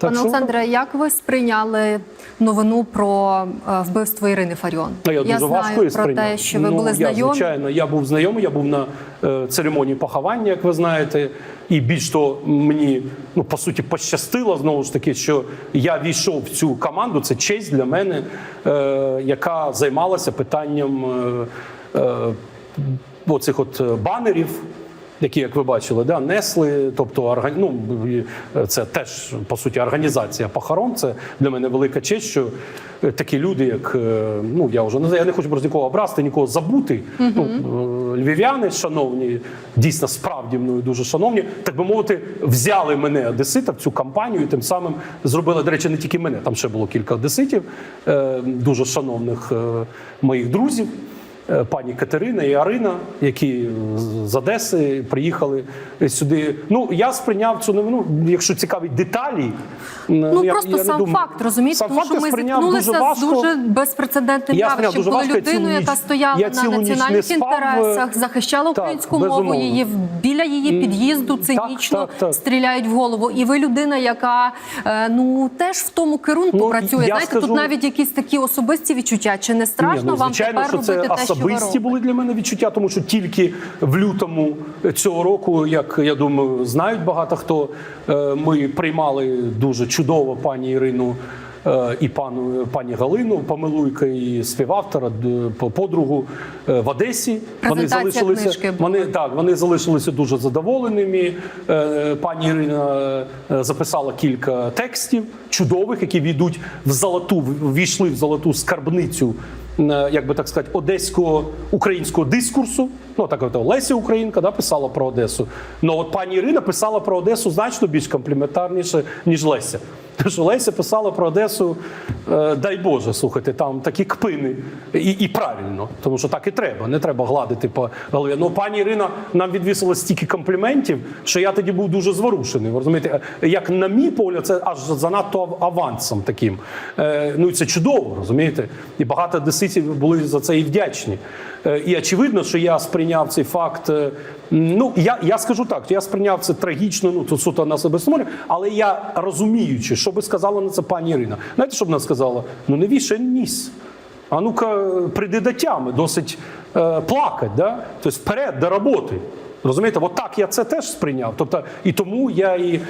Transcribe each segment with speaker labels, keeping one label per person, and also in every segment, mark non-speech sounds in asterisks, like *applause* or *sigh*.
Speaker 1: Пане
Speaker 2: що-
Speaker 1: Олександре, як ви сприйняли новину про е, вбивство Ірини Фаріон?
Speaker 2: Ну, я дуже
Speaker 1: знаю
Speaker 2: важко
Speaker 1: про
Speaker 2: сприйняв.
Speaker 1: те, що ви
Speaker 2: ну,
Speaker 1: були
Speaker 2: я, звичайно, я був знайомий, я був на е, церемонії поховання, як ви знаєте. І більш того, мені ну по суті пощастило знову ж таки, що я війшов в цю команду. Це честь для мене, е, яка займалася питанням е, е, оцих от е, банерів. Які, як ви бачили, да, несли, тобто ну, е, це теж по суті організація похорон. Це для мене велика честь, що е, такі люди, як е, ну я вже не я не хочу просто нікого обрасти, нікого забути. Е, львів'яни, шановні, дійсно справді мною дуже шановні, так би мовити, взяли мене одесита в цю кампанію, і тим самим зробили, до речі, не тільки мене, там ще було кілька одеситів, дуже шановних моїх друзів пані Катерина і Арина, які з Одеси приїхали сюди. Ну я сприйняв цю новину, якщо цікавить деталі.
Speaker 1: Ну просто сам факт розумієте, тому що ми зіткнулися з дуже безпрецедентним
Speaker 2: Я
Speaker 1: явищем, коли
Speaker 2: важко,
Speaker 1: людину, яка стояла
Speaker 2: я
Speaker 1: на
Speaker 2: не
Speaker 1: національних інтересах,
Speaker 2: е,
Speaker 1: захищала
Speaker 2: так,
Speaker 1: українську мову,
Speaker 2: безумовно.
Speaker 1: її в- біля її під'їзду цинічно
Speaker 2: так, так.
Speaker 1: стріляють в голову. І ви людина, яка е, ну теж в тому керунку
Speaker 2: Ну,
Speaker 1: працює. Знаєте,
Speaker 2: скажу-
Speaker 1: тут навіть якісь такі особисті відчуття. Чи не страшно
Speaker 2: Ні, ну,
Speaker 1: вам тепер робити те, що
Speaker 2: особисті були для мене відчуття, тому що тільки в лютому цього року, як я думаю, знають багато хто, е, ми приймали дуже чудово пані Ірину. е, І пану пані Галину Помилуйка, і співавтора по- подругу е, в Одесі.
Speaker 1: Книжки була.
Speaker 2: Вони так вони залишилися дуже задоволеними. Пані Ірина записала кілька текстів чудових, які війдуть в золоту, ввійшли в золоту скарбницю, як би так сказати, одеського українського дискурсу. Ну так от Леся Українка да, писала про Одесу. Ну от пані Ірина писала про Одесу значно більш компліментарніше, ніж Леся. Тому що Леся писала про Одесу, е, дай Боже, слухайте, там такі кпини. І, і правильно, тому що так і треба. Не треба гладити по голові. Ну, пані Ірина нам відвісила стільки компліментів, що я тоді був дуже зворушений. Ви розумієте, як на мій погляд, це аж занадто авансом таким. Е, ну і це чудово, розумієте? І багато одеситів були за це і вдячні. Е, і очевидно, що я сприйняв цей факт. Е, Ну, я, я скажу так, я сприйняв це трагічно, ну тут суто на себе смотрю, але я розуміючи, що би сказала на це пані Ірина. Знаєте, що б вона сказала? Ну не вішай ніс. А ну-ка, прийди до тями, досить е, плакать, да? тобто вперед до роботи. Розумієте, от так я це теж сприйняв. Тобто, і тому я і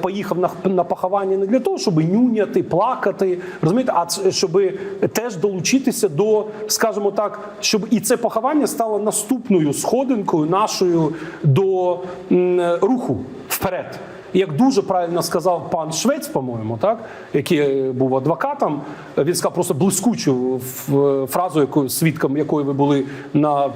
Speaker 2: поїхав на, на поховання не для того, щоб нюняти, плакати, розумієте, а щоб теж долучитися до, скажімо так, щоб і це поховання стало наступною сходинкою нашою до руху вперед. Як дуже правильно сказав пан Швець, по-моєму, так який е, був адвокатом, він сказав просто блискучу фразу, яку свідком якої ви були на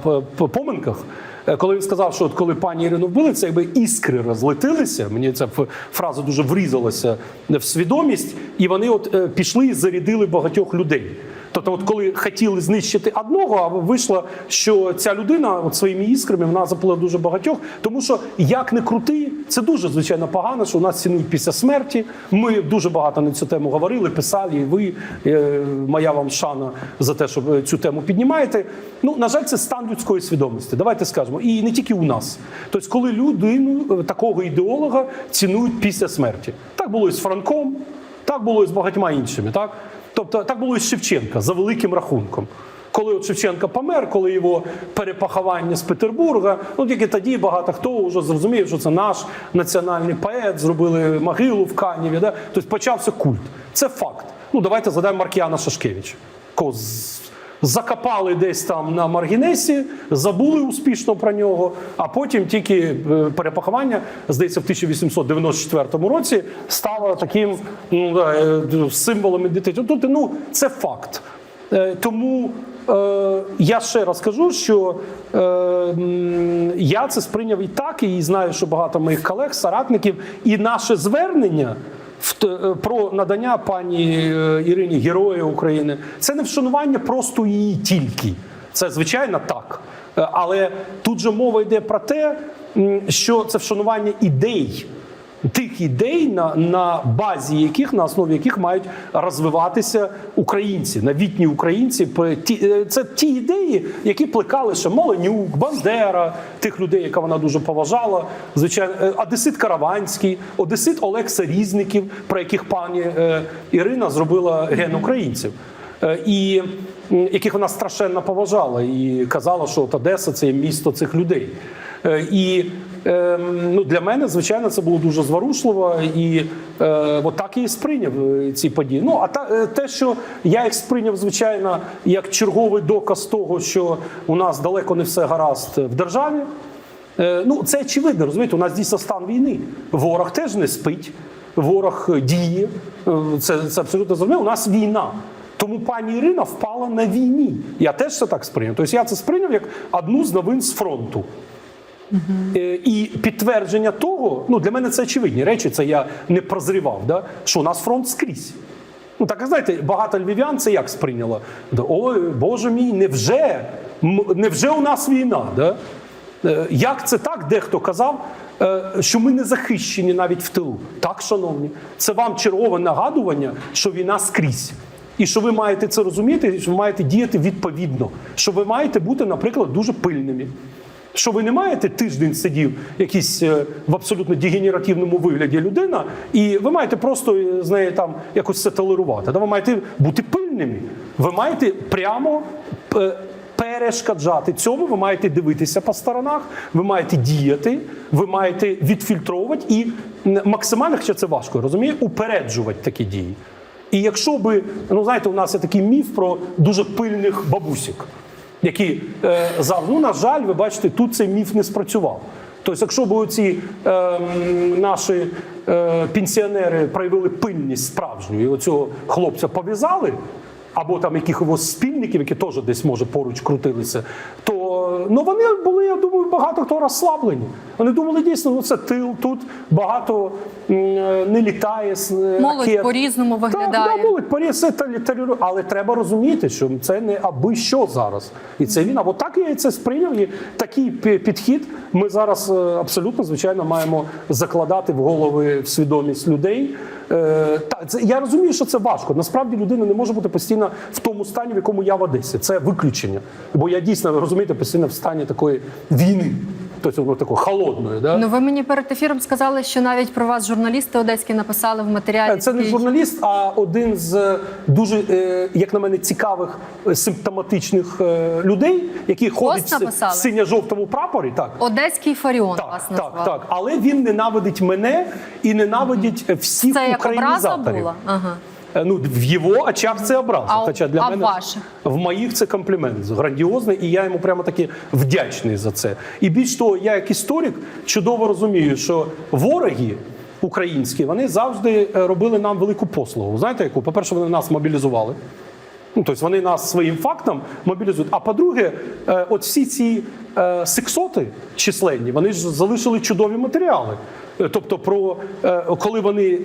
Speaker 2: поминках. Е, Коли він сказав, що от коли пані Ірину вбили, це якби іскри розлетилися. Мені ця фраза дуже врізалася в свідомість, і вони от е, пішли і зарядили багатьох людей. Тобто, от коли хотіли знищити одного, а вийшло, що ця людина от своїми іскрами вона запала дуже багатьох. Тому що як не крути, це дуже звичайно погано, що у нас цінують після смерті. Ми дуже багато на цю тему говорили, писали. І ви е, моя вам шана за те, що цю тему піднімаєте. Ну на жаль, це стан людської свідомості. Давайте скажемо, і не тільки у нас. Тобто, коли людину е, такого ідеолога цінують після смерті, так було і з Франком, так було і з багатьма іншими. Так тобто, так було і з Шевченка за великим рахунком. Коли от Шевченка помер, коли його перепаховання з Петербурга, ну тільки тоді багато хто вже зрозумів, що це наш національний поет, зробили могилу в Каніві. Да? Тобто почався культ. Це факт. Ну давайте згадаємо Маркіяна Шашкевича. Кого Закопали десь там на Маргінесі, забули успішно про нього, а потім тільки е, перепаховання, здається, в 1894 році стало таким ну, е, символом ідентичності. Тут ну, це факт. Е, Тому е, я ще раз кажу, що е, я це сприйняв і так, і знаю, що багато моїх колег, соратників, і наше звернення про надання пані е, Ірині Героя України це не вшанування просто її тільки. Це звичайно так. Е, Але тут же мова йде про те, що це вшанування ідей. Тих ідей, на, на базі яких, на основі яких мають розвиватися українці, новітні українці. Ті- е, Це ті ідеї, які плекали ще Моленюк, Бандера, тих людей, яка вона дуже поважала. Звичайно, е, Одесит Караванський, Одесит Олег Сарізників, про яких пані е, Ірина зробила ген українців. І яких вона страшенно поважала і казала, що от Одеса це місто цих людей. І ну, для мене, звичайно, це було дуже зворушливо, і е, от так і сприйняв е, ці події. Ну а та, е, те, що я їх сприйняв, звичайно, як черговий доказ того, що у нас далеко не все гаразд в державі. Ну, це очевидно, розумієте, у нас дійсно стан війни. Ворог теж не спить, ворог діє. Це, це абсолютно зрозуміло. У нас війна. Тому пані Ірина впала на війні. Я теж це так сприйняв. Тобто я це сприйняв як одну з новин з фронту. Е, І підтвердження того, ну для мене це очевидні речі, це я не прозрівав, да? що у нас фронт скрізь. Ну так знаєте, багато львів'ян це як сприйняло? Ой, Боже мій, невже? Невже у нас війна? Да? Е, Як це так? Дехто казав, е, що ми не захищені навіть в тилу. Так, шановні, це вам чергове нагадування, що війна скрізь. І що ви маєте це розуміти, і що ви маєте діяти відповідно, що ви маєте бути, наприклад, дуже пильними. Що ви не маєте тиждень сидів якийсь е, в абсолютно дегенеративному вигляді людина, і ви маєте просто е, з нею там якось це толерувати. Да? Ви маєте бути пильними. Ви маєте прямо е, перешкоджати цьому. Ви маєте дивитися по сторонах, ви маєте діяти, ви маєте відфільтровувати і максимально, хоча це важко, я розумію, упереджувати такі дії. І якщо би, ну знаєте, у нас є такий міф про дуже пильних бабусік які е, за ну на жаль, ви бачите, тут цей міф не спрацював. Тобто, якщо б ці е, наші е, пенсіонери проявили пильність справжню і оцього хлопця пов'язали, або там якихось спільників, які теж десь може поруч крутилися, то ну вони були, я думаю, багато хто розслаблені. Вони думали, дійсно, ну це тил, тут багато е, не літає. е,
Speaker 1: Молодь по-різному
Speaker 2: Так,
Speaker 1: виглядає.
Speaker 2: да, молодь тел- терор- але треба розуміти, що це не аби що зараз. І це війна. От так я і це сприйняв. І такий підхід ми зараз е, абсолютно звичайно маємо закладати в голови в свідомість людей. Та це я розумію, що це важко. Насправді людина не може бути постійно в тому стані, в якому я в Одесі. Це виключення. Бо я дійсно розумієте, постійно в стані такої війни, тобто ну, такої холодної. Да?
Speaker 1: Ну ви мені перед ефіром сказали, що навіть про вас журналісти одеські написали в матеріалі.
Speaker 2: Це не журналіст, а один з е, дуже, е, як на мене, цікавих е, симптоматичних е, людей, які ходить в синьо-жовтому прапорі. Так.
Speaker 1: Одеський Фаріон вас
Speaker 2: Так,
Speaker 1: назвав.
Speaker 2: так, так. Але він ненавидить мене і ненавидить е, всіх
Speaker 1: Це як образа була? Ага.
Speaker 2: Е, Ну, в його очах це образа.
Speaker 1: А
Speaker 2: Хоча для
Speaker 1: а в
Speaker 2: мене
Speaker 1: ваших?
Speaker 2: в моїх це комплімент грандіозний, і я йому прямо таки вдячний за це. І більш того, я як історик чудово розумію, що вороги. Українські вони завжди е, робили нам велику послугу. Знаєте, яку? По-перше, вони нас мобілізували. Ну, тобто вони нас своїм фактом мобілізують. А по-друге, е, от всі ці е, сексоти численні, вони ж залишили чудові матеріали. Е, Тобто, про коли вони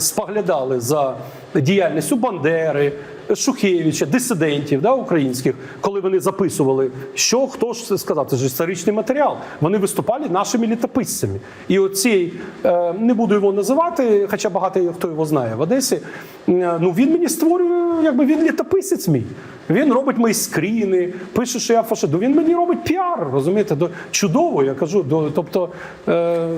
Speaker 2: споглядали за діяльністю Бандери, Шухевича, дисидентів да, українських, коли вони записували, що хто ж це сказав, це ж історичний матеріал. Вони виступали нашими літописцями. І оцей, е, не буду його називати, хоча багато хто його знає в Одесі. е, Ну він мені створює, якби він літописець мій. Він робить мої скріни, пише, що я фашист. Ну, Він мені робить піар, розумієте? До, чудово, я кажу. До, тобто, е,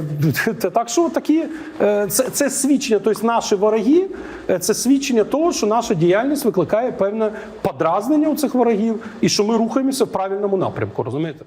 Speaker 2: *laughs* так що такі, е, це, це свідчення, тобто наші вороги, е, це свідчення того, що наша діяльність викликає певне подразнення у цих ворогів і що ми рухаємося в правильному напрямку, розумієте?